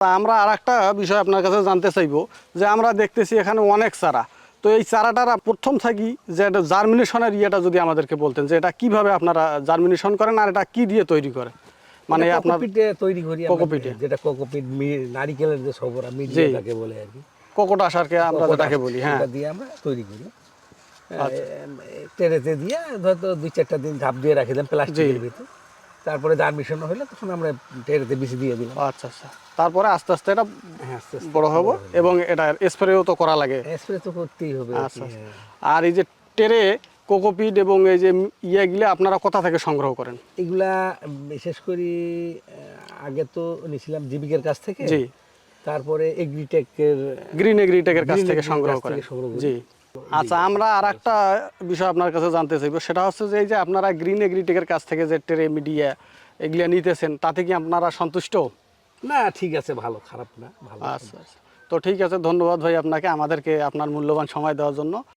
আমরা আর একটা বিষয় আপনার কাছে জানতে চাইব যে আমরা দেখতেছি এখানে অনেক চারা। তো এই চারাটারা প্রথম থাকি যে এটা জার্মিনেশনের ইয়েটা যদি আমাদেরকে বলতেন যে এটা কীভাবে আপনারা জার্মিনেশন করেন আর এটা কি দিয়ে তৈরি করেন? মানে আপনার তৈরি করি কোকোপিটে। যেটা কোকোপিট নারিকেলের যে সবরা বলে আর কি। কোকোটা আসারকে আমরা যেটাকে বলি হ্যাঁ। দিয়ে আমরা তৈরি করি। আচ্ছা। টেরেতে দিয়ে হয়তো দুই চারটা দিন ধাপ দিয়ে রাখি দিলাম প্লাস্টিকের ভিতর। তারপরে জার্মিশন হলে তখন আমরা টেরেতে বেশি দিয়ে দিলাম। আচ্ছা আচ্ছা। তারপরে আস্তে আস্তে এটা হ্যাঁ বড় হব এবং এটা স্প্রেও তো করা লাগে। স্প্রে তো করতেই হবে। আচ্ছা, আচ্ছা। আর এই যে টেরে কোকোপিট এবং এই যে ইয়েগুলো আপনারা কোথা থেকে সংগ্রহ করেন? এগুলা বিশেষ করে আগে তো নিয়েছিলাম জীবিকের কাছ থেকে। জি। তারপরে এগ্রিটেকের গ্রিন এগ্রিটেকের কাছ থেকে সংগ্রহ করেন। জি। আচ্ছা আমরা আর একটা বিষয় আপনার কাছে জানতে চাইব। সেটা হচ্ছে যে এই যে আপনারা গ্রিন এগ্রিটেকের কাছ থেকে যে ট্রে মিডিয়া এগুলো নিতেছেন তাতে কি আপনারা সন্তুষ্ট? না ঠিক আছে ভালো খারাপ না ভালো আচ্ছা আচ্ছা। তো ঠিক আছে ধন্যবাদ ভাই আপনাকে আমাদেরকে আপনার মূল্যবান সময় দেওয়ার জন্য।